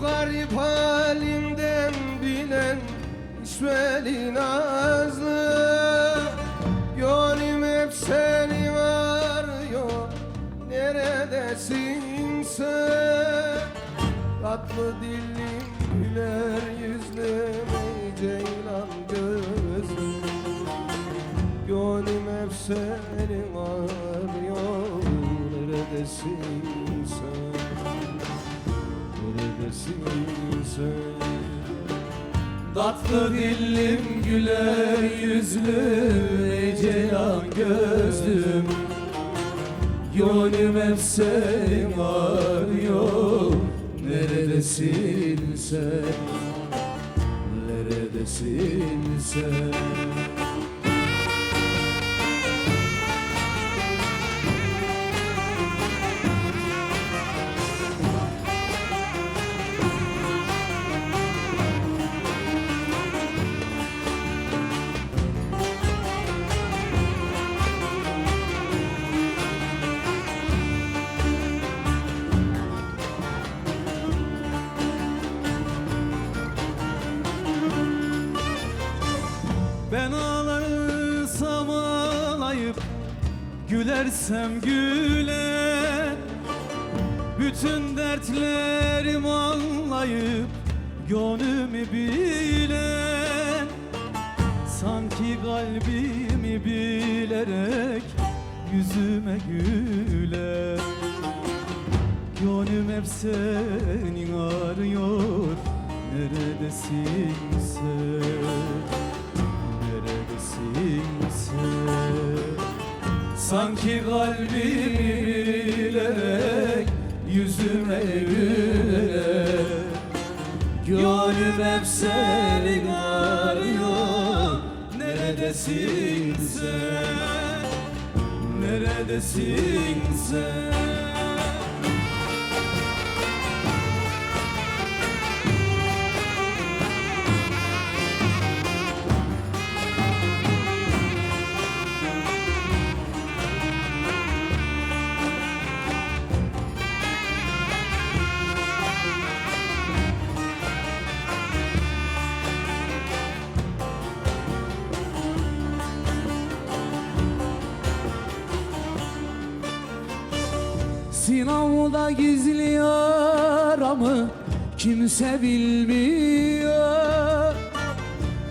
Garip halimden bilen İsmail'in azlı Gönlüm hep seni varıyor Neredesin sen? Tatlı dilim güler yüzlüm Ey ceylan gözüm Gönlüm hep seni varıyor Neredesin sen? Neredesin sen Tatlı dillim güler yüzlüm Ey ceylan gözlüm. Gönlüm hep seni arıyor Neredesin sen? Neredesin sen Ben ağlarsam ağlayıp Gülersem gülen Bütün dertlerimi anlayıp Gönlümü bilen Sanki kalbimi bilerek Yüzüme güler Gönlüm hep senin arıyor Neredesin sen Sanki kalbimi bilerek Yüzüme gülerek Gönlüm hep seni arıyor. Neredesin sen? Neredesin sen Sinavda gizli yaramı kimse bilmiyor.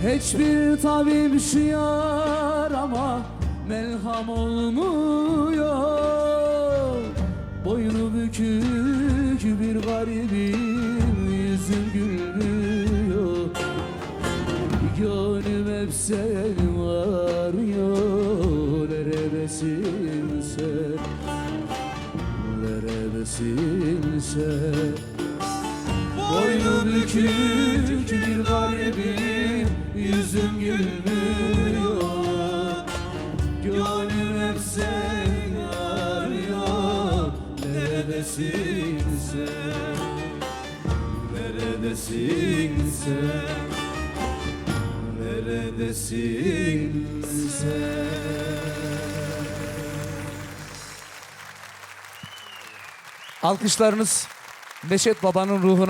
Hiçbir tabip şu yarama melham olmuyor. Boynu bükük bir garibim yüzüm gülmüyor. Gönlüm hep seni Sen Boynu bükük bir garibim Yüzüm gülmüyor. Gönlüm hep seni arıyor Neredesin sen Neredesin sen Neredesin sen Alkışlarınız Neşet Baba'nın ruhuna